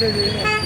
నందమూరి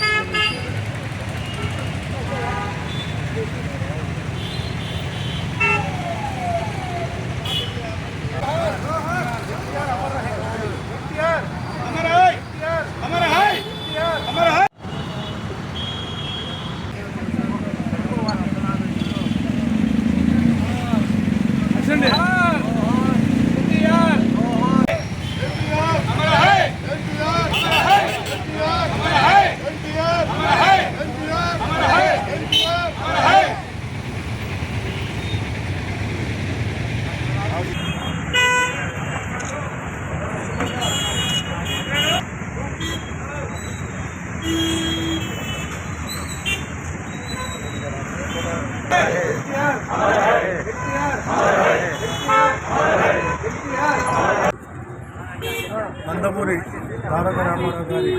రామారావు గారి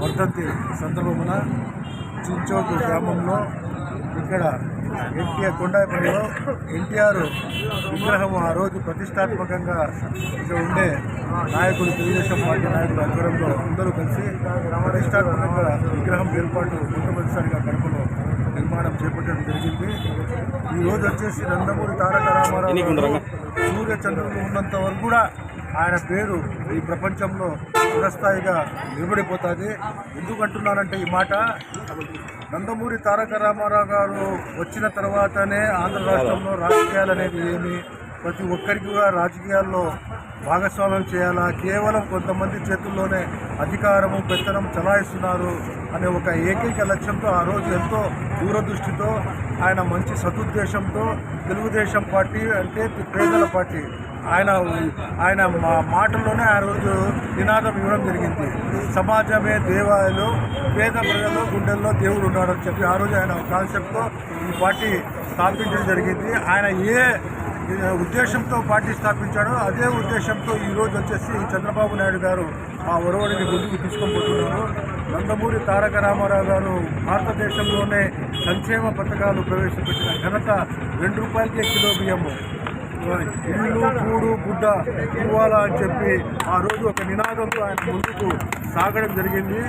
వర్ధంతి సందర్భమున చించోకు గ్రామంలో ఇక్కడ ఎన్టీఆర్ కొండాపల్లిలో ఎన్టీఆర్ విగ్రహం ఆ రోజు ప్రతిష్టాత్మకంగా ఇక్కడ ఉండే నాయకులు తెలుగుదేశం పార్టీ నాయకులు ఆధ్వర్యంలో అందరూ కలిసి ప్రతిష్టాత్మకంగా విగ్రహం ఏర్పాటు మొట్టమొదటిసారిగా కడపలో నిర్మాణం చేపట్టడం జరిగింది. ఈ రోజు వచ్చేసి నందమూరి తారక రామారావు గారు సూర్య చంద్రులు ఉన్నంత వరకు కూడా ఆయన పేరు ఈ ప్రపంచంలో చిరస్థాయిగా నిలబడిపోతుంది. ఎందుకంటున్నానంటే ఈ మాట? నందమూరి తారక రామారావు గారు వచ్చిన తర్వాతనే ఆంధ్ర రాష్ట్రంలో రాజకీయాలు అనేది ఏమి ప్రతి ఒక్కరికి కూడా రాజకీయాల్లో భాగస్వామ్యం చేయాలా? కేవలం కొంతమంది చేతుల్లోనే అధికారము పెత్తనం చలాయిస్తున్నారు అనే ఒక ఏకైక లక్ష్యంతో ఆ రోజు ఎంతో దూరదృష్టితో ఆయన మంచి సదుద్దేశంతో తెలుగుదేశం పార్టీ అంటే పేదల పార్టీ. ఆయన ఆయన మా మాటల్లోనే ఆ రోజు నినాదం ఇవ్వడం జరిగింది. సమాజమే దేవాలయాలు పేద ప్రజలు గుండెల్లో దేవుడు ఉన్నాడని చెప్పి ఆ రోజు ఆయన కాన్సెప్ట్తో ఈ పార్టీ స్థాపించడం జరిగింది. ఆయన ఏ ఉద్దేశంతో పార్టీ స్థాపించాడో అదే ఉద్దేశంతో ఈరోజు వచ్చేసి చంద్రబాబు నాయుడు గారు ఆ ఒరవడిని ముందుకు తీసుకొని నందమూరి తారక రామారావు గారు భారతదేశంలోనే సంక్షేమ పథకాలు ప్రవేశపెట్టిన ఘనత రెండు రూపాయలకే కిలో బియ్యము. ఇల్లు కూడు గుడ్డ ఇవ్వాలా అని చెప్పి ఆ రోజు ఒక నినాదంతో ఆయన ముందుకు సాగడం జరిగింది.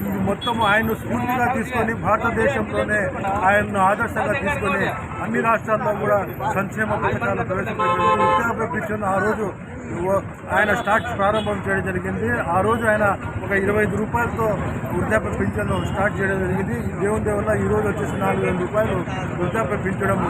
ఇది మొత్తం ఆయన్ను స్ఫూర్తిగా తీసుకొని భారతదేశంలోనే ఆయన్ను ఆదర్శంగా తీసుకొని అన్ని రాష్ట్రాల్లో కూడా సంక్షేమ పథకాలు ప్రవేశపెట్టారు ఉత్తరప్రదేశ్ ఆ రోజు ఆయన స్టార్ట్ ప్రారంభం చేయడం జరిగింది. ఆ రోజు ఆయన ఒక ఇరవై ఐదు రూపాయలతో వృద్ధాప్య పింఛను స్టార్ట్ చేయడం జరిగింది. దేవుని దేవుళ్ళ ఈ రోజు వచ్చేసి నాలుగు వేల రూపాయలు వృద్ధాప్య పింఛడం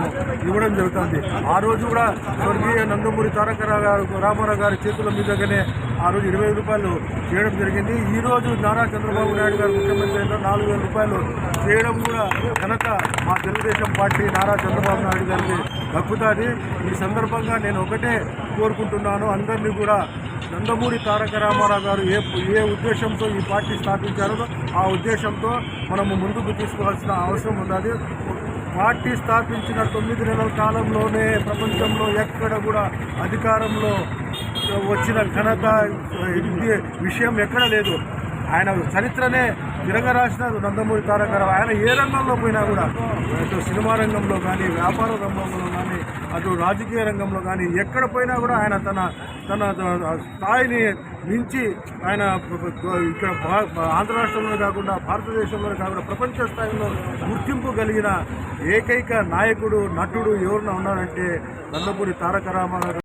ఇవ్వడం జరుగుతుంది. ఆ రోజు కూడా స్వర్గీయ నందమూరి తారక గారు రామారావు గారి చేతుల మీదగానే ఆ రోజు ఇరవై రూపాయలు చేయడం జరిగింది. ఈ రోజు నారా చంద్రబాబు నాయుడు గారు ముఖ్యమంత్రి అయిన నాలుగు వేల రూపాయలు చేయడం కూడా ఘనత మా తెలుగుదేశం పార్టీ నారా చంద్రబాబు నాయుడు గారికి దక్కుతుంది ఈ సందర్భంగా నేను ఒకటే కోరుకుంటున్నాను. అందరినీ కూడా నందమూరి తారక రామారావు గారు ఏ ఏ ఉద్దేశంతో ఈ పార్టీ స్థాపించారో ఆ ఉద్దేశంతో మనము ముందుకు తీసుకోవాల్సిన అవసరం ఉన్నది. పార్టీ స్థాపించిన తొమ్మిది నెలల కాలంలోనే ప్రపంచంలో ఎక్కడ కూడా అధికారంలో వచ్చిన ఘనత ఇది విషయం ఎక్కడ లేదు. ఆయన చరిత్రనే తిరగరాసిన నందమూరి తారక రావు ఆయన ఏ రంగంలో పోయినా కూడా అటు సినిమా రంగంలో కానీ వ్యాపార రంగంలో కానీ అటు రాజకీయ రంగంలో కానీ ఎక్కడ పోయినా కూడా ఆయన తన తన స్థాయిని మించి ఆయన ఇక్కడ ఆంధ్ర రాష్ట్రంలో కాకుండా భారతదేశంలో కాకుండా ప్రపంచ స్థాయిలో గుర్తింపు కలిగిన ఏకైక నాయకుడు నటుడు ఎవరన్నా ఉన్నారంటే నందమూరి తారక రామారావు